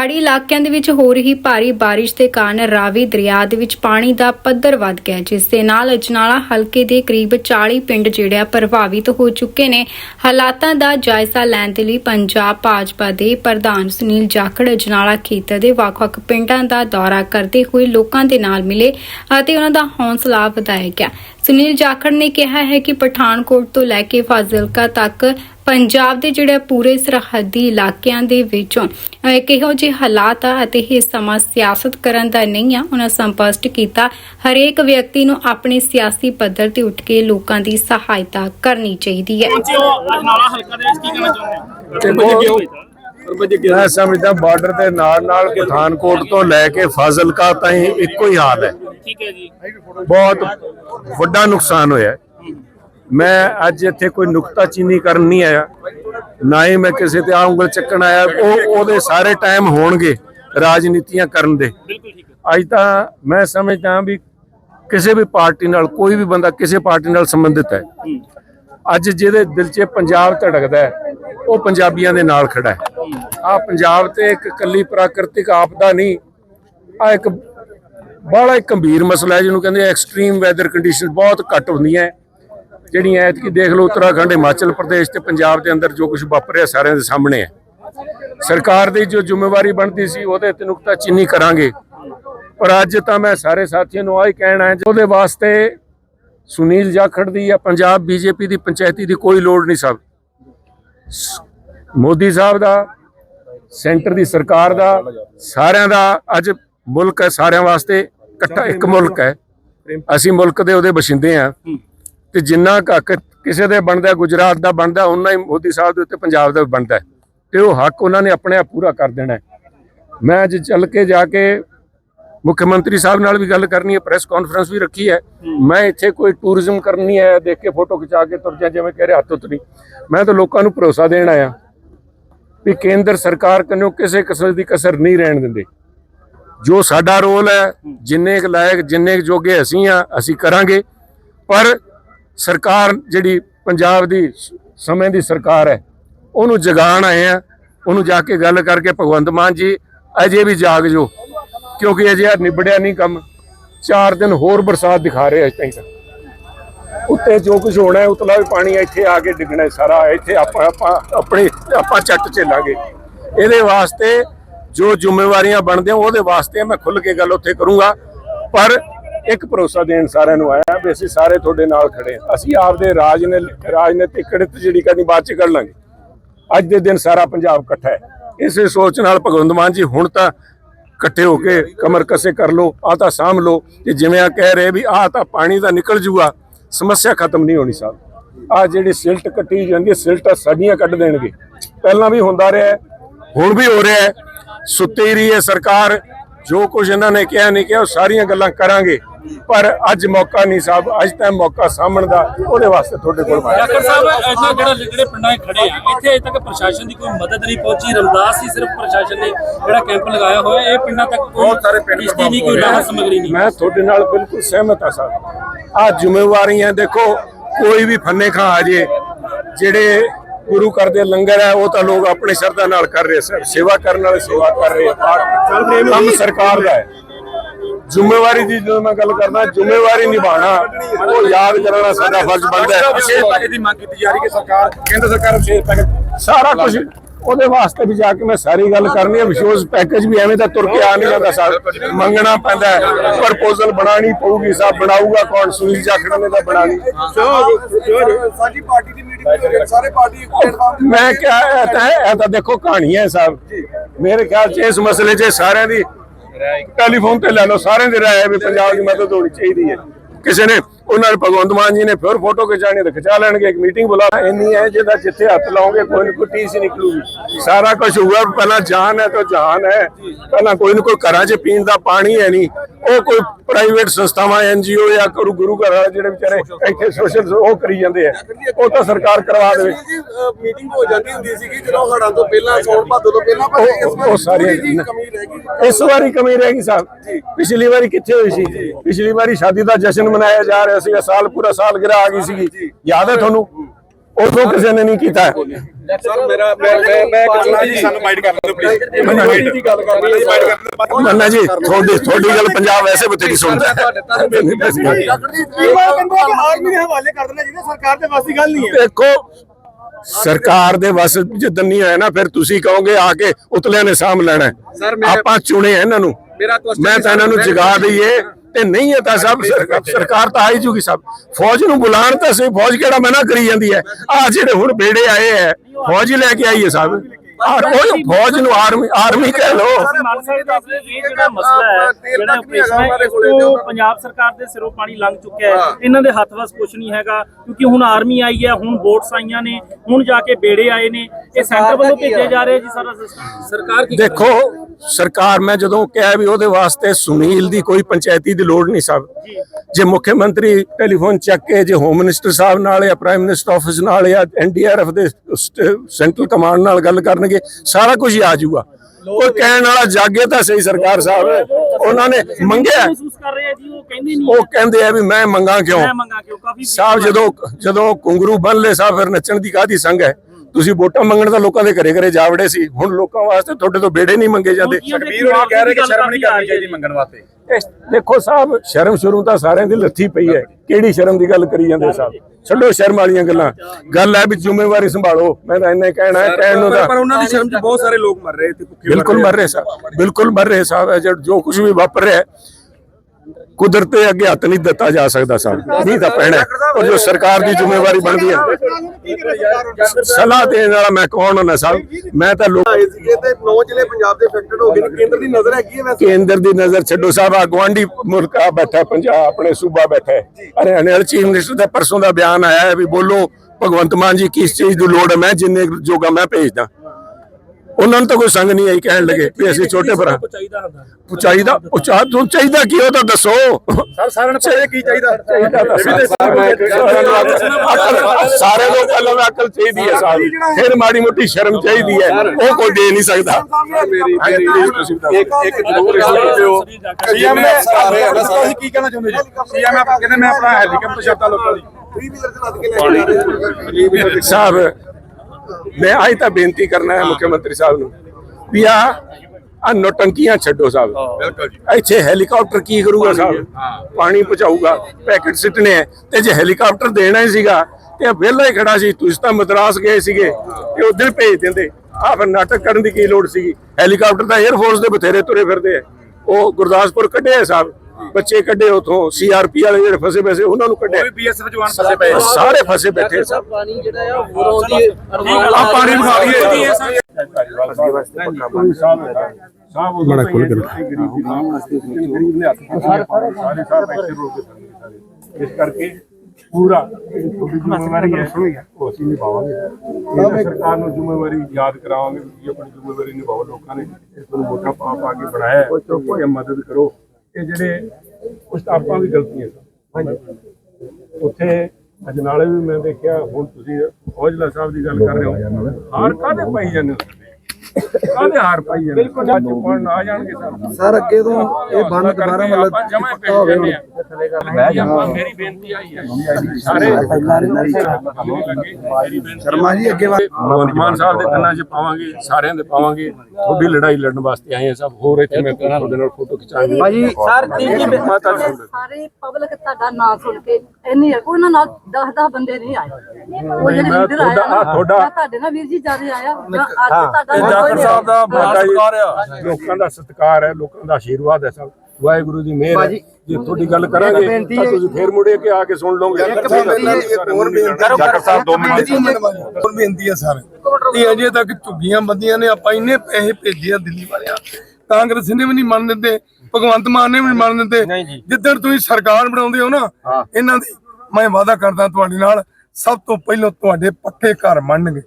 ਪਹਾੜੀ ਇਲਾਕਿਆਂ ਦੇ ਵਿੱਚ ਹੋ ਰਹੀ ਭਾਰੀ ਬਾਰਿਸ਼ ਦੇ ਕਾਰਨ ਰਾਵੀ ਦਰਿਆ ਦੇ ਵਿੱਚ ਪਾਣੀ ਦਾ ਪੱਧਰ ਵੱਧ ਗਿਆ ਜਿਸ ਦੇ ਨਾਲ ਅਜਨਾਲਾ ਹਲਕੇ ਦੇ ਕਰੀਬ 40 ਪਿੰਡ ਜਿਹੜੇ ਪ੍ਰਭਾਵਿਤ ਹੋ ਚੁੱਕੇ ਨੇ। ਹਾਲਾਤਾਂ ਦਾ ਜਾਇਜ਼ਾ ਲੈਣ ਦੇ ਲਈ ਪੰਜਾਬ ਭਾਜਪਾ ਦੇ ਪ੍ਰਧਾਨ ਸੁਨੀਲ ਜਾਖੜ ਅਜਨਾਲਾ ਖੇਤਰ ਦੇ ਵੱਖ-ਵੱਖ ਪਿੰਡਾਂ ਦਾ ਦੌਰਾ ਕਰਦੇ ਹੋਏ ਲੋਕਾਂ ਦੇ ਨਾਲ ਮਿਲੇ ਅਤੇ ਉਹਨਾਂ ਦਾ ਹੌਸਲਾ ਵਧਾਇਆ ਗਿਆ। ਸੁਨੀਲ ਜਾਖੜ ਨੇ ਕਿਹਾ ਹੈ ਕਿ ਪਠਾਨਕੋਟ ਤੋਂ ਲੈ ਕੇ ਫਾਜ਼ਿਲਕਾ ਤੱਕ ਪੰਜਾਬ ਦੇ ਜਿਹੜੇ ਪੂਰੇ ਸਰਹੱਦੀ ਇਲਾਕਿਆਂ ਦੇ ਵਿੱਚੋਂ ਕਿਹੋ ਜਿਹੇ ਹਾਲਾਤ ਆ ਅਤੇ ਇਹ ਸਮਾਂ ਸਿਆਸਤ ਕਰਨ ਦਾ ਨਹੀਂ ਆ। ਉਹਨਾਂ ਸੰਪਸ਼ਟ ਕੀਤਾ ਹਰੇਕ ਵਿਅਕਤੀ ਨੂੰ ਆਪਣੇ ਸਿਆਸੀ ਪੱਧਰ ਤੇ ਉੱਠ ਕੇ ਲੋਕਾਂ ਦੀ ਸਹਾਇਤਾ ਕਰਨੀ ਚਾਹੀਦੀ ਹੈ। ਮੈਂ ਸਮਝਦਾ ਬਾਰਡਰ ਦੇ ਨਾਲ ਨਾਲ ਪਠਾਨਕੋਟ ਤੋਂ ਲੈ ਕੇ ਫਾਜ਼ਿਲਕਾ ਤਾਈਂ ਇੱਕੋ ਹੀ ਹਾਲ ਹੈ। ਠੀਕ ਹੈ ਜੀ। ਬਹੁਤ ਵੱਡਾ ਨੁਕਸਾਨ ਹੋਇਆ ਹੈ। ਮੈਂ ਅੱਜ ਇੱਥੇ ਕੋਈ ਨੁਕਤਾਚੀਨੀ ਕਰਨ ਨਹੀਂ ਆਇਆ ਨਾ ਹੀ ਮੈਂ ਕਿਸੇ ਤੇ ਆ ਉਂਗਲ ਚੱਕਣ ਆਇਆ ਉਹ ਉਹਦੇ ਸਾਰੇ ਟਾਈਮ ਹੋਣਗੇ ਰਾਜਨੀਤੀਆਂ ਕਰਨ ਦੇ। ਅੱਜ ਤਾਂ ਮੈਂ ਸਮਝਦਾ ਵੀ ਕਿਸੇ ਵੀ ਪਾਰਟੀ ਨਾਲ ਕੋਈ ਵੀ ਬੰਦਾ ਕਿਸੇ ਪਾਰਟੀ ਨਾਲ ਸੰਬੰਧਿਤ ਹੈ। ਅੱਜ ਜਿਹਦੇ ਦਿਲ 'ਚ ਪੰਜਾਬ ਧੜਕਦਾ ਹੈ ਉਹ ਪੰਜਾਬੀਆਂ ਦੇ ਨਾਲ ਖੜਾ ਹੈ। ਆ ਪੰਜਾਬ ਤੇ ਇੱਕ ਕੱਲੀ ਪ੍ਰਾਕਿਰਤਿਕ ਆਪਦਾ ਨਹੀਂ ਆ ਇੱਕ ਬੜਾ ਗੰਭੀਰ ਮਸਲਾ ਹੈ ਜਿਹਨੂੰ ਕਹਿੰਦੇ ਐਕਸਟ੍ਰੀਮ ਵੈਦਰ ਕੰਡੀਸ਼ਨ ਬਹੁਤ ਘੱਟ ਹੁੰਦੀਆਂ ਹੈ। ਜਿਹੜੀਆਂ ਐਤਕੀ ਦੇਖ ਲਓ ਉੱਤਰਾਖੰਡ, ਹਿਮਾਚਲ ਪ੍ਰਦੇਸ਼ ਤੇ ਪੰਜਾਬ ਦੇ ਅੰਦਰ ਜੋ ਕੁਝ ਵਾਪਰਿਆ ਸਾਰਿਆਂ ਦੇ ਸਾਹਮਣੇ ਹੈ। ਸਰਕਾਰ ਦੀ ਜੋ ਜ਼ਿੰਮੇਵਾਰੀ ਬਣਦੀ ਸੀ, ਉਹਦੇ ਤੇ ਨੁਕਤਾ ਚੀਨੀ ਕਰਾਂਗੇ। ਪਰ ਅੱਜ ਤਾਂ ਮੈਂ ਸਾਰੇ ਸਾਥੀਆਂ ਨੂੰ ਆਹੀ ਕਹਿਣਾ ਹੈ ਉਹਦੇ ਵਾਸਤੇ ਸੁਨੀਲ ਜਾਖੜ ਦੀ ਜਾਂ ਪੰਜਾਬ ਬੀਜੇਪੀ ਦੀ ਪੰਚਾਇਤੀ ਦੀ ਕੋਈ ਲੋੜ ਨਹੀਂ ਸਭ। ਮੋਦੀ ਸਾਹਿਬ ਦਾ, ਸੈਂਟਰ ਦੀ ਸਰਕਾਰ ਦਾ, ਸਾਰਿਆਂ ਦਾ ਅੱਜ ਮੁਲਕ ਹੈ ਸਾਰਿਆਂ ਵਾਸਤੇ ਇਕੱਠਾ ਇੱਕ ਮੁਲਕ ਹੈ। ਅਸੀਂ ਮੁਲਕ ਦੇ ਉਹਦੇ ਬਸ਼ਿੰਦੇ ਆ ਤੇ ਜਿੰਨਾ ਕੁ ਹੱਕ ਕਿਸੇ ਦੇ ਬਣਦਾ, ਗੁਜਰਾਤ ਦਾ ਬਣਦਾ ਉਨਾ ਹੀ ਮੋਦੀ ਸਾਹਿਬ ਦੇ ਉੱਤੇ ਪੰਜਾਬ ਦਾ ਵੀ ਬਣਦਾ ਹੈ। ਤੇ ਉਹ ਹੱਕ ਉਹਨਾਂ ਨੇ ਆਪਣੇ ਆਪ ਪੂਰਾ ਕਰ ਦੇਣਾ ਮੈਂ ਅੱਜ ਚੱਲ ਕੇ ਜਾ ਕੇ ਮੁੱਖ ਮੰਤਰੀ ਸਾਹਿਬ ਨਾਲ ਵੀ ਗੱਲ ਕਰਨੀ ਹੈ, ਪ੍ਰੈਸ ਕਾਨਫਰੰਸ ਵੀ ਰੱਖੀ ਹੈ। ਮੈਂ ਇੱਥੇ ਕੋਈ ਟੂਰਿਜ਼ਮ ਕਰਨੀ ਹੈ, ਦੇਖ ਕੇ ਫੋਟੋ ਖਿਚਾ ਕੇ ਤੁਰ ਜਾ, ਜਿਵੇਂ ਕਹਿ ਰਿਹਾ, ਹੱਥ ਉਤਰੀ। ਮੈਂ ਤਾਂ ਲੋਕਾਂ ਨੂੰ ਭਰੋਸਾ ਦੇਣ ਆਇਆ ਵੀ ਕੇਂਦਰ ਸਰਕਾਰ ਕੰਨੋਂ ਕਿਸੇ ਕਿਸਮ ਦੀ ਕਸਰ ਨਹੀਂ ਰਹਿਣ ਦਿੰਦੇ। ਜੋ ਸਾਡਾ ਰੋਲ ਹੈ, ਜਿੰਨੇ ਕੁ ਲਾਇਕ, ਜਿੰਨੇ ਕੁ ਜੋਗੇ ਅਸੀਂ ਆ ਅਸੀਂ ਕਰਾਂਗੇ। ਪਰ ਸਰਕਾਰ ਜਿਹੜੀ ਪੰਜਾਬ ਦੀ ਸਮੇਂ ਦੀ ਸਰਕਾਰ ਹੈ, ਉਹਨੂੰ ਜਗਾਣ ਆਏ ਆ, ਉਹਨੂੰ ਜਾ ਕੇ ਗੱਲ ਕਰਕੇ ਭਗਵੰਤ ਮਾਨ ਜੀ, ਅਜੇ ਵੀ ਜਾਗ ਜੋ, ਕਿਉਂਕਿ ਅਜੇ ਨਿਬੜਿਆ ਨਹੀਂ ਕੰਮ। ਚਾਰ ਦਿਨ ਹੋਰ ਬਰਸਾਤ ਦਿਖਾ ਰਹੇ ਅਜੇ ਤਾਈਂ ਉੱਤੇ ਜੋ ਕੁਝ ਹੋਣਾ ਹੈ, ਉਤਲਾ ਵੀ ਪਾਣੀ ਇੱਥੇ ਆ ਕੇ ਡਿੱਗਣਾ ਸਾਰਾ, ਇੱਥੇ ਆਪਾਂ ਆਪਾਂ, ਆਪਣੇ, ਆਪਾਂ ਚੱਟ ਝੇਲਾਂਗੇ। ਇਹਦੇ ਵਾਸਤੇ ਜੋ ਜ਼ਿੰਮੇਵਾਰੀਆਂ ਬਣਦੀਆਂ ਉਹਦੇ ਵਾਸਤੇ ਮੈਂ ਖੁੱਲ ਕੇ ਗੱਲ ਉੱਥੇ ਕਰੂੰਗਾ। ਪਰ ਇੱਕ ਭਰੋਸਾ ਦੇਣ ਸਾਰਿਆਂ ਨੂੰ ਆਇਆ ਵੀ ਅਸੀਂ ਸਾਰੇ ਤੁਹਾਡੇ ਨਾਲ ਖੜੇ ਹਾਂ। ਅਸੀਂ ਆਪਦੇ ਰਾਜ ਨੇ ਰਾਜਨੀਤਿਕ ਕੜਿਤ ਜਿਹੜੀ ਕਰਨੀ ਬਾਅਦ ਚ ਕਰ ਲਾਂਗੇ। ਅੱਜ ਦੇ ਦਿਨ ਸਾਰਾ ਪੰਜਾਬ ਇਕੱਠਾ ਹੈ। ਇਸੇ ਸੋਚ ਨਾਲ ਭਗਵੰਤ ਮਾਨ ਜੀ ਹੁਣ ਤਾਂ ਇਕੱਠੇ ਹੋ ਕੇ ਕਮਰ ਕਸੇ ਕਰ ਲੋ ਆ ਤਾਂ ਸਾਂਭ ਲੋ ਕਿ ਜਿਵੇਂ ਆ ਕਹਿ ਰਹੇ ਵੀ ਆ ਤਾਂ ਪਾਣੀ ਦਾ ਨਿਕਲ ਜੂਗਾ, ਸਮੱਸਿਆ ਖਤਮ ਨਹੀਂ ਹੋਣੀ ਸਾਹਿਬ ਆ ਜਿਹੜੀ ਸਿਲਟ ਕੱਟੀ ਜਾਂਦੀ ਹੈ, ਸਿਲਟਾਂ ਸਾਡੀਆਂ ਕੱਢ ਦੇਣਗੇ। ਪਹਿਲਾਂ ਵੀ ਹੁੰਦਾ ਰਿਹਾ ਹੁਣ ਵੀ ਹੋ ਰਿਹਾ ਸੁੱਤੀ ਰਹੀ ਹੈ ਸਰਕਾਰ, ਜੋ ਕੁਝ ਇਹਨਾਂ ਨੇ ਕਿਹਾ ਨਹੀਂ ਕਿਹਾ, ਉਹ ਸਾਰੀਆਂ ਗੱਲਾਂ ਕਰਾਂਗੇ। ਪਰ ਅੱਜ ਮੌਕਾ ਨਹੀਂ ਸਾਹਿਬ ਅੱਜ ਤਾਂ ਮੌਕਾ ਸਾਹਮਣ ਦਾ ਉਹਦੇ ਵਾਸਤੇ ਤੁਹਾਡੇ ਕੋਲ ਆਇਆ। ਡਾਕਟਰ ਸਾਹਿਬ ਐਸਾ ਜਿਹੜਾ ਜਿਹੜੇ ਪਿੰਡਾਂ 'ਚ ਖੜੇ ਆ ਇੱਥੇ ਅਜੇ ਤੱਕ ਪ੍ਰਸ਼ਾਸਨ ਦੀ ਕੋਈ ਮਦਦ ਨਹੀਂ ਪਹੁੰਚੀ ਰਮਦਾਸ ਹੀ ਸਿਰਫ ਪ੍ਰਸ਼ਾਸਨ ਨੇ ਜਿਹੜਾ ਕੈਂਪ ਲਗਾਇਆ ਹੋਇਆ ਇਹ ਪਿੰਡਾਂ ਤੱਕ ਕੋਈ ਬਹੁਤ ਸਾਰੇ ਪਿੰਡ ਨਹੀਂ ਕੋਈ ਰਾਹਤ ਸਮਗਰੀ ਨਹੀਂ। ਮੈਂ ਤੁਹਾਡੇ ਨਾਲ ਬਿਲਕੁਲ ਸਹਿਮਤ ਹਾਂ ਸਾਹਿਬ। ਆ ਜ਼ਿੰਮੇਵਾਰੀਆਂ ਦੇਖੋ ਕੋਈ ਵੀ ਫੰਨੇ ਖਾਂ ਆ ਜੇ ਜਿਹੜੇ ਗੁਰੂ ਘਰ ਦੇ ਲੰਗਰ ਹੈ ਉਹ ਤਾਂ ਲੋਕ ਆਪਣੀ ਸ਼ਰਧਾ ਨਾਲ ਕਰ ਰਹੇ ਸਰ ਸੇਵਾ ਕਰਨ ਵਾਲੇ ਸੇਵਾ ਕਰ ਰਹੇ ਆ। ਕੰਮ ਸਰਕਾਰ ਦਾ ਹੈ। ਜ਼ਿੰਮੇਵਾਰੀ ਦੀ ਜਦੋਂ ਮੈਂ ਗੱਲ ਕਰਦਾ ਜ਼ਿੰਮੇਵਾਰੀ ਨਿਭਾਣਾ ਉਹ ਯਾਦ ਕਰਨਾ ਸਾਡਾ ਫਰਜ਼ ਬਣਦਾ ਹੈ। ਵਿਸ਼ੇਸ਼ ਪੈਕੇਜ ਦੀ ਮੰਗ ਕੀਤੀ ਜਾ ਰਹੀ ਹੈ ਕਿ ਸਰਕਾਰ ਕੇਂਦਰ ਸਰਕਾਰ ਵਿਸ਼ੇਸ਼ ਪੈਕੇਜ ਸਾਰਾ ਕੁਝ ਉਹਦੇ ਵਾਸਤੇ ਵੀ ਜਾ ਕੇ ਮੈਂ ਸਾਰੀ ਗੱਲ ਕਰਨੀ ਹੈ ਵਿਸ਼ੇਸ਼ ਪੈਕੇਜ ਵੀ ਐਵੇਂ ਤਾਂ ਤੁਰ ਕੇ ਆ ਨਹੀਂ ਜਾਂਦਾ ਸਾਹਿਬ ਮੰਗਣਾ ਪੈਂਦਾ ਹੈ। ਪ੍ਰਪੋਜ਼ਲ ਬਣਾਣੀ ਪਊਗੀ ਸਾਹਿਬ ਬਣਾਊਗਾ ਕੌਣ ਸੁਨੀਲ ਜਾਖੜ ਨੇ ਤਾਂ ਬਣਾਣੀ ਸਾਡੀ ਪਾਰਟੀ ਦੀ ਮੀਟਿੰਗ ਸਾਰੇ ਪਾਰਟੀ ਮੈਂ ਕਿਹਾ ਇਹ ਤਾਂ ਇਹ ਤਾਂ ਦੇਖੋ ਕਹਾਣੀਆਂ ਹੈ ਸਾਹਿਬ ਮੇਰੇ ਖਿਆਲ 'ਚ ਇਸ ਮਸਲੇ 'ਚ ਸਾਰਿਆਂ ਦੀ ਟੈਲੀਫੋਨ ਤੇ ਲੈ ਲਓ, ਸਾਰਿਆਂ ਦੀ ਰਾਏ ਵੀ ਪੰਜਾਬ ਦੀ ਮਦਦ ਹੋਣੀ ਚਾਹੀਦੀ ਹੈ। ਕਿਸੇ ਨੇ, ਉਹਨਾਂ ਨੇ ਭਗਵੰਤ ਮਾਨ ਜੀ ਨੇ ਫਿਰ ਫੋਟੋ ਖਿਚਾਣੀ ਤੇ ਖਿਚਾ ਲੈਣਗੇ, ਇੱਕ ਮੀਟਿੰਗ ਬੁਲਾ ਇੰਨੀ ਹੈ ਜਿਹਦਾ ਜਿੱਥੇ ਹੱਥ ਲਾਓਗੇ, ਕੋਈ ਨਾ ਕੋਈ ਟੀਸ ਨਿਕਲੂਗੀ। ਸਾਰਾ ਕੁਝ ਹੋਊਗਾ, ਪਹਿਲਾਂ ਜਾਨ ਹੈ ਤਾਂ ਜਾਨ ਹੈ। ਪਹਿਲਾਂ ਕੋਈ ਨਾ ਕੋਈ ਘਰਾਂ 'ਚ ਪੀਣ ਦਾ ਪਾਣੀ ਹੈ ਨਹੀਂ। ਉਹ ਕੋਈ ਪ੍ਰਾਈਵੇਟ ਸੰਸਥਾਵਾਂ ਐਨਜੀਓ ਜਾਂ ਕਰੂ ਗੁਰੂ ਘਰ ਵਾਲੇ ਜਿਹੜੇ ਵਿਚਾਰੇ ਇੱਥੇ ਸੋਸ਼ਲ ਉਹ ਕਰੀ ਜਾਂਦੇ ਆ। ਉਹ ਤਾਂ ਸਰਕਾਰ ਕਰਵਾ ਦੇਵੇ। ਮੀਟਿੰਗ ਹੋ ਜਾਂਦੀ ਹੁੰਦੀ ਸੀਗੀ ਜਦੋਂ ਹੜਾਂ ਤੋਂ ਪਹਿਲਾਂ ਸੌਣ ਭਾਦੋ ਤੋਂ ਪਹਿਲਾਂ ਪਰ ਇਸ ਵਾਰ ਉਹ ਜਿਹੀ ਕਮੀ ਰਹਿ ਗਈ। ਇਸ ਵਾਰੀ ਕਮੀ ਰਹੇਗੀ ਸਾਹਿਬ। ਪਿਛਲੀ ਵਾਰੀ ਕਿੱਥੇ ਹੋਈ ਸੀ? ਪਿਛਲੀ ਵਾਰੀ ਸ਼ਾਦੀ ਦਾ ਜਸ਼ਨ ਮਨਾਇਆ ਜਾ ਰਿਹਾ ਸੀਗਾ ਸਾਲ ਪੂਰਾ ਸਾਲ ਗਿਰਾ ਆ ਗਈ ਸੀਗੀ। ਯਾਦ ਹੈ ਤੁਹਾਨੂੰ? ਉਦੋਂ ਕਿਸੇ ਨੇ ਨਹੀਂ ਕੀਤਾ। ਸਰ ਮੇਰਾ ਮੈਂ ਮੈਂ ਮੈਂ ਕਹੂੰਗਾ ਜੀ ਸਾਨੂੰ ਬਾਈਟ ਕਰ ਦਿਓ ਪਲੀਜ਼ ਮੈਨੂੰ ਬਾਈਟ ਦੀ ਗੱਲ ਕਰਨੀ ਹੈ ਬਾਈਟ ਕਰ ਦਿਓ ਮੰਨਾ ਜੀ ਤੁਹਾਡੀ ਤੁਹਾਡੀ ਗੱਲ ਪੰਜਾਬ ਵੈਸੇ ਬਥੇਰੀ ਸੁਣਦਾ ਹੈ। ਇਹ ਬਾਤ ਕਹਿੰਦੇ ਕਿ ਆਰਮੀ ਦੇ ਹਵਾਲੇ ਕਰ ਦੇਣਾ ਜਿਹਨੇ ਸਰਕਾਰ ਦੇ ਵਾਸੀ ਗੱਲ ਨਹੀਂ ਹੈ। ਦੇਖੋ ਸਰਕਾਰ ਦੇ ਵਸ ਜਿੱਦਨ ਨਹੀਂ ਹੋਇਆ ਨਾ ਫਿਰ ਤੁਸੀਂ ਕਹੋਗੇ ਆ ਕੇ ਉਤਲਿਆਂ ਨੇ ਸਾਂਭ ਲੈਣਾ ਆਪਾਂ ਚੁਣੇ ਆ ਇਹਨਾਂ ਨੂੰ। ਮੈਂ ਤਾਂ ਇਹਨਾਂ ਨੂੰ ਜਗਾ ਦਈਏ ਤੇ ਨਹੀਂ ਹੈ ਤਾਂ ਸਭ ਸਰਕਾਰ ਸਰਕਾਰ ਤਾਂ ਆਈ ਜੂਗੀ ਸਭ। ਫੌਜ ਨੂੰ ਬੁਲਾਣ ਤਾਂ ਸਹੀ ਫੌਜ ਕਿਹੜਾ ਮਨਾ ਕਰੀ ਜਾਂਦੀ ਹੈ। ਆ ਜਿਹੜੇ ਹੁਣ ਬੇੜੇ ਆਏ ਹੈ ਫੌਜ ਹੀ ਲੈ ਕੇ ਆਈ ਹੈ ਸਭ। ਔਰ ਉਹ ਫੌਜ ਨੂੰ ਆਰਮੀ ਆਰਮੀ ਕਹਿ ਲੋ ਜਿਹੜਾ ਮਸਲਾ ਹੈ ਜਿਹੜਾ ਆਪਰੇਸ਼ਨ ਪੰਜਾਬ ਸਰਕਾਰ ਦੇ ਸਿਰੋਂ ਪਾਣੀ ਲੰਘ ਚੁੱਕਿਆ ਹਾਂ। ਇਹਨਾਂ ਦੇ ਹੱਥ ਵਸ ਕੁਝ ਨਹੀਂ ਹੈਗਾ ਕਿਉਂਕਿ ਹੁਣ ਆਰਮੀ ਆਈ ਹੈ ਹੁਣ ਬੋਟਸ ਆਈਆਂ ਨੇ ਹੁਣ ਜਾ ਕੇ ਬੇੜੇ ਆਏ ਨੇ। ਇਹ ਸੈਂਟਰ ਵੱਲੋਂ ਭੇਜਿਆ ਜਾ ਰਿਹਾ ਜੀ ਸਾਰਾ ਸਿਸਟਮ ਸਰਕਾਰ ਕੀ ਦੇਖੋ ਸਰਕਾਰ ਮੈਂ ਜਦੋਂ ਕਿਹਾ ਵੀ ਉਹਦੇ ਵਾਸਤੇ ਸੁਨੀਲ ਦੀ ਕੋਈ ਪੰਚਾਇਤੀ ਦੀ ਲੋੜ ਨਹੀਂ ਸਭ। ਜੇ। ਮੁੱਖ ਮੰਤਰੀ ਟੈਲੀਫੋਨ ਚੱਕ ਕੇ ਜੇ ਹੋਮ ਮਿਨਿਸਟਰ ਸਾਹਿਬ ਨਾਲ ਜਾਂ ਪ੍ਰਾਈਮ ਮਿਨਿਸਟਰ ਆਫਿਸ ਨਾਲ ਜਾਂ ਐਨਡੀਆਰਐਫ ਦੇ ਸੈਂਟਰਲ ਕਮਾਂਡ ਨਾਲ ਗੱਲ ਕਰਨਗੇ ਸਾਰਾ ਕੁਝ ਹੀ ਆ ਜਾਊਗਾ। ਕੋਈ ਕਹਿਣ ਵਾਲਾ ਜਾਗੇ ਤਾਂ ਸਹੀ ਸਰਕਾਰ ਸਾਹਿਬ। ਉਹਨਾਂ ਨੇ ਮੰਗਿਆ। ਉਹ ਕਹਿੰਦੇ ਆ। ਵੀ ਮੈਂ ਮੰਗਾ ਕਿਉਂ? ਸਾਹਿਬ ਜਦੋਂ ਜਦੋਂ ਕੁੰਗਰੂ ਬੰਨ ਲੈ ਸਾਹਿਬ ਫਿਰ ਨੱਚਣ ਦੀ ਕਾਦੀ ਸੰਗ ਹੈ? ਤੁਸੀਂ ਵੋਟਾਂ ਮੰਗਣ ਤਾਂ ਲੋਕਾਂ ਦੇ ਘਰੇ ਘਰੇ ਜਾ ਵੜੇ ਸੀ। ਹੁਣ ਲੋਕਾਂ ਵਾਸਤੇ ਤੁਹਾਡੇ ਤੋਂ ਬੇੜੇ ਨਹੀਂ ਮੰਗੇ ਜਾਂਦੇ। ਵੀਰ ਉਹ ਕਹਿ ਰਹੇ ਕਿ ਸ਼ਰਮ ਨਹੀਂ ਕਰਨੀ ਚਾਹੀਦੀ ਮੰਗਣ ਵਾਸਤੇ। ਦੇਖੋ ਸਾਹਿਬ ਸ਼ਰਮ ਸ਼ੁਰੂ ਤਾਂ ਸਾਰਿਆਂ ਦੀ ਲੱਥੀ ਪਈ ਹੈ। ਕਿਹੜੀ ਸ਼ਰਮ ਦੀ ਗੱਲ ਕਰੀ ਜਾਂਦੇ ਸਾਹਿਬ? ਛੱਡੋ ਸ਼ਰਮ ਵਾਲੀਆਂ ਗੱਲਾਂ। ਗੱਲ ਹੈ ਵੀ ਜ਼ਿੰਮੇਵਾਰੀ ਸੰਭਾਲੋ। ਮੈਂ ਤਾਂ ਇੰਨਾ ਕਹਿਣਾ ਹੈ ਕਹਿਣ ਨੂੰ ਤਾਂ ਪਰ ਉਹਨਾਂ ਦੀ ਸ਼ਰਮ 'ਚ ਬਹੁਤ ਸਾਰੇ ਲੋਕ ਮਰ ਰਹੇ ਤੇ ਭੁੱਖੇ ਬਿਲਕੁਲ ਮਰ ਰਹੇ ਸਾਹਿਬ ਬਿਲਕੁਲ ਮਰ ਰਹੇ ਸਾਹਿਬ ਜੋ- ਜੋ ਕੁਝ ਵੀ ਵਾਪਰ ਰਿਹਾ ਹੈ, ਕੁਦਰਤ ਦੇ ਅੱਗੇ ਹੱਥ ਨਹੀਂ ਦਿੱਤਾ ਜਾ ਸਕਦਾ ਸਾਹਿਬ ਨਹੀਂ ਤਾਂ ਹੈ। ਔਰ ਜੋ ਸਰਕਾਰ ਦੀ ਜ਼ਿੰਮੇਵਾਰੀ ਬਣਦੀ ਹੈ। ਸਲਾਹ ਦੇਣ ਵਾਲਾ ਮੈਂ ਕੌਣ ਹੁੰਦਾ ਸਾਹਿਬ ਮੈਂ ਤਾਂ ਲੋਕ ਆਏ ਸੀਗੇ ਤੇ 9 ਜ਼ਿਲ੍ਹੇ ਪੰਜਾਬ ਦੇ ਅਫੈਕਟਡ ਹੋ ਗਏ। ਨੇ ਕੇਂਦਰ ਦੀ ਨਜ਼ਰ ਹੈਗੀ ਹੈ ਵੈਸੇ? ਕੇਂਦਰ ਦੀ ਨਜ਼ਰ ਛੱਡੋ ਸਾਹਿਬ ਆ ਗਵਾਂਢੀ ਮੁਲਕ ਆ ਬੈਠਾ ਪੰਜਾਬ ਆਪਣੇ ਸੂਬਾ ਬੈਠਾ ਹਰਿਆਣੇ ਵਾਲੇ ਚੀਫ ਮਿਨਿਸਟਰ ਦਾ ਪਰਸੋਂ ਦਾ ਬਿਆਨ ਆਇਆ ਹੈ ਵੀ ਬੋਲੋ ਭਗਵੰਤ ਮਾਨ ਜੀ ਕਿਸ ਚੀਜ਼ ਦੀ ਲੋੜ ਹੈ? ਮੈਂ ਜਿੰਨੇ ਜੋਗਾ ਮੈਂ ਭੇਜਦਾ। ਉਹਨਾਂ ਨੂੰ ਤਾਂ ਕੋਈ ਸੰਗ ਨਹੀਂ ਆਈ ਕਹਿਣ ਲੱਗੇ ਵੀ ਅਸੀਂ ਛੋਟੇ ਭਰਾ। ਚਾਹੀਦਾ ਹੁੰਦਾ? ਚਾਹੀਦਾ ਉਚਾ ਤੋਂ ਚਾਹੀਦਾ ਕੀ ਉਹ ਤਾਂ ਦੱਸੋ। ਸਰ ਸਾਰਿਆਂ ਨੂੰ ਪਤਾ ਕੀ ਚਾਹੀਦਾ? ਚਾਹੀਦਾ ਤਾਂ ਸਾਰਿਆਂ ਨੂੰ ਅਕਲ- ਸਾਰੇ ਚਾਹੀਦੀ ਹੈ ਸਾਹਿਬ ਫਿਰ ਮਾੜੀ ਮੋਟੀ ਸ਼ਰਮ ਚਾਹੀਦੀ ਹੈ ਉਹ ਕੋਈ ਦੇ ਨਹੀਂ ਸਕਦਾ। ਇੱਕ ਇੱਕ ਜ਼ਰੂਰ ਇਸ ਦਿਓ ਸੀਐਮ ਨੇ ਅਸੀਂ ਕੀ ਕਹਿਣਾ ਚਾਹੁੰਦੇ ਜੀ? ਸੀਐਮ ਆਪਾਂ ਕਹਿੰਦੇ ਮੈਂ ਆਪਣਾ ਹੈਲੀਕਾਪਟਰ ਛੱਡਦਾ ਲੋਕਾਂ ਦੀ 3 ਵੀਲਰ ਲੱਦ ਕੇ ਲੈ ਸਾਹਿਬ ਮੈਂ ਅੱਜ ਤਾਂ ਬੇਨਤੀ ਕਰਨਾ ਹੈ ਮੁੱਖ ਮੰਤਰੀ ਸਾਹਿਬ ਨੂੰ ਵੀ ਆ ਆ ਨੋਟੰਕੀਆਂ ਛੱਡੋ ਸਾਹਿਬ। ਬਿਲਕੁਲ ਜੀ। ਇੱਥੇ ਹੈਲੀਕਾਪਟਰ ਕੀ ਕਰੂਗਾ ਸਾਹਿਬ? ਪਾਣੀ ਪਹੁੰਚਾਊਗਾ ਪੈਕੇਟ ਸਿੱਟਣੇ ਹੈ। ਤੇ ਜੇ ਹੈਲੀਕਾਪਟਰ ਦੇਣਾ ਹੀ ਸੀਗਾ ਤੇ ਵਿਹਲਾ ਹੀ ਖੜਾ ਸੀ। ਤੁਸੀਂ ਤਾਂ ਮਦਰਾਸ ਗਏ ਸੀਗੇ ਤੇ ਉਧਰ ਭੇਜ ਦਿੰਦੇ। ਆ ਫਿਰ ਨਾਟਕ ਕਰਨ ਦੀ ਕੀ ਲੋੜ ਸੀਗੀ? ਹੈਲੀਕਾਪਟਰ ਤਾਂ 에ਅਰ ਫੋਰਸ ਦੇ ਬਥੇਰੇ ਤੁਰੇ ਫਿਰਦੇ ਆ ਉਹ ਗੁਰਦਾਸਪੁਰ ਕੱਢੇ ਆ ਸਾਹਿਬ। ਬੱਚੇ ਕੱਢੇ ਉਥੋਂ ਸੀਆਰਪੀ ਵਾਲੇ ਜਿਹੜੇ ਫਸੇ ਪੈਸੇ ਉਹਨਾਂ ਨੂੰ ਕੱਢਿਆ। ਬੀਐਸਐਫ ਜਵਾਨ ਫਸੇ ਪਏ ਸਾਰੇ ਫਸੇ ਬੈਠੇ। ਸਭ ਪਾਣੀ ਜਿਹੜਾ ਆ ਹੋਰ ਆਉਂਦੀ ਆ ਪਾਣੀ ਵਿਖਾ ਦਈਏ ਬੜਾ ਖੁੱਲ ਕਰ ਗਰੀਬ ਨੇ ਹੱਥ ਸਾਰੇ ਸਾਰੇ ਸਾਹਿਬ ਇੱਥੇ ਰੋਕ ਕੇ ਸਾਰੇ ਇਸ ਕਰਕੇ ਪੂਰਾ ਜ਼ਿੰਮੇਵਾਰੀ ਹੈ ਉਹ ਅਸੀਂ ਨਿਭਾਵਾਂਗੇ ਸਰਕਾਰ ਨੂੰ ਜ਼ਿੰਮੇਵਾਰੀ ਯਾਦ ਕਰਾਵਾਂਗੇ ਕਿ ਆਪਣੀ ਜ਼ਿੰਮੇਵਾਰੀ ਨਿਭਾਓ ਲੋਕਾਂ ਨੇ ਇਸ ਨੂੰ ਵੋਟਾਂ ਪਾ ਪਾ ਕੇ ਬਣਾਇਆ ਹੈ। ਮਦਦ ਕਰੋ ਇਹ ਜਿਹੜੇ ਤਾਂ ਆਪਾਂ ਵੀ ਗਲਤੀਆਂ ਸਨ ਉੱਥੇ ਅਜਨਾਲੇ ਵੀ ਮੈਂ ਦੇਖਿਆ ਹੁਣ ਤੁਸੀਂ ਔਜਲਾ ਸਾਹਿਬ ਦੀ ਗੱਲ ਕਰ ਰਹੇ ਹੋ। ਹਾਰ ਕਾਹਦੇ ਪਾਈ ਜਾਂਦੇ ਹੋ? ਕਾਹਦੇ ਹਾਰ ਪਾਈ ਜਾਂਦੇ? ਬਿਲਕੁਲ ਅੱਜ ਪੜਨ ਆ ਜਾਣਗੇ ਸਰ। ਸਰ ਅੱਗੇ ਤੋਂ ਇਹ ਬੰਦ ਦੁਬਾਰਾ ਮਤਲਬ ਜਮਾ ਪੈ ਜਾਂਦੇ ਆ। ਮੇਰੀ ਬੇਨਤੀ ਆਈ ਹੈ ਸਾਰੇ ਸ਼ਰਮਾ ਜੀ ਅੱਗੇ ਮਾਨ ਸਾਹਿਬ ਦੇ ਕੰਨਾਂ 'ਚ ਪਾਵਾਂਗੇ ਸਾਰਿਆਂ ਦੇ ਪਾਵਾਂਗੇ। ਤੁਹਾਡੀ ਲੜਾਈ ਲੜਨ ਵਾਸਤੇ ਆਏ ਆ ਸਭ। ਹੋਰ ਇੱਥੇ ਮੈਂ ਤੁਹਾਡੇ ਨਾਲ ਫੋਟੋ ਖਿਚਾਂਗੇ ਭਾਜੀ ਸਰ ਮਾਤਾ ਜੀ ਸੁਣ ਸਾਰੇ ਪਬਲਿਕ ਤੁਹਾਡਾ ਨਾਂ ਸੁਣ ਕੇ ਇੰਨੀ ਉਹਨਾਂ ਨਾਲ 10 10 ਬੰਦੇ ਨਹੀਂ ਆਏ। ਉਹ ਜਿਹੜੇ ਲੀਡਰ ਆਇਆ ਤੁਹਾਡਾ- ਤੁਹਾਡਾ- ਨਾਲ ਵੀਰ ਜੀ ਜ਼ਿਆਦਾ ਆਇਆ। ਅੱਜ ਤੁਹਾਡਾ ਨਹੀਂ ਸਾਹਿਬ ਦਾ। ਬੜਾ ਸਤਿਕਾਰ ਆ। ਲੋਕਾਂ ਦਾ ਸਤਿਕਾਰ ਹੈ ਲੋਕਾਂ ਦਾ ਆਸ਼ੀਰਵਾਦ ਹੈ ਸਭ। ਵਾਹਿਗੁਰੂ ਦੀ ਮਿਹਰ ਹੈ। ਜੇ ਤੁਹਾਡੀ ਗੱਲ ਕਰਾਂਗੇ ਤਾਂ ਤੁਸੀਂ ਫੇਰ ਮੁੜੇ ਕੇ ਆ ਕੇ ਸੁਣ ਲਓਗੇ। ਹੋਰ ਸਾਹਿਬ 2 ਮਿੰਟ। ਹੋਰ ਬੇਨਤੀ ਹੈ ਸਰ। ਇਹ ਅਜੇ ਤੱਕ ਝੁੱਗੀਆਂ ਬੰਦੀਆਂ ਨੇ ਆਪਾਂ ਇੰਨੇ ਪੈਸੇ ਭੇਜੇ ਆ ਦਿੱਲੀ ਵਾਲਿਆਂ। ਕਾਂਗਰਸ ਨੇ ਵੀ ਨਹੀਂ ਮੰਨ ਦਿੰਦੇ ਭਗਵੰਤ ਮਾਨ ਨੇ ਵੀ ਨਹੀਂ ਮੰਨ ਦਿੰਦੇ। ਜਿੱਦਣ ਤੁਸੀਂ ਸਰਕਾਰ ਬਣਾਉਂਦੇ ਹੋ ਨਾ ਇਹਨਾਂ ਦੀ ਮੈਂ ਵਾਅਦਾ ਕਰਦਾ ਤੁਹਾਡੇ ਨਾਲ ਸਭ ਤੋਂ ਪਹਿਲਾਂ ਤੁਹਾਡੇ ਪੱਕੇ ਘਰ ਮੰਨਣਗੇ।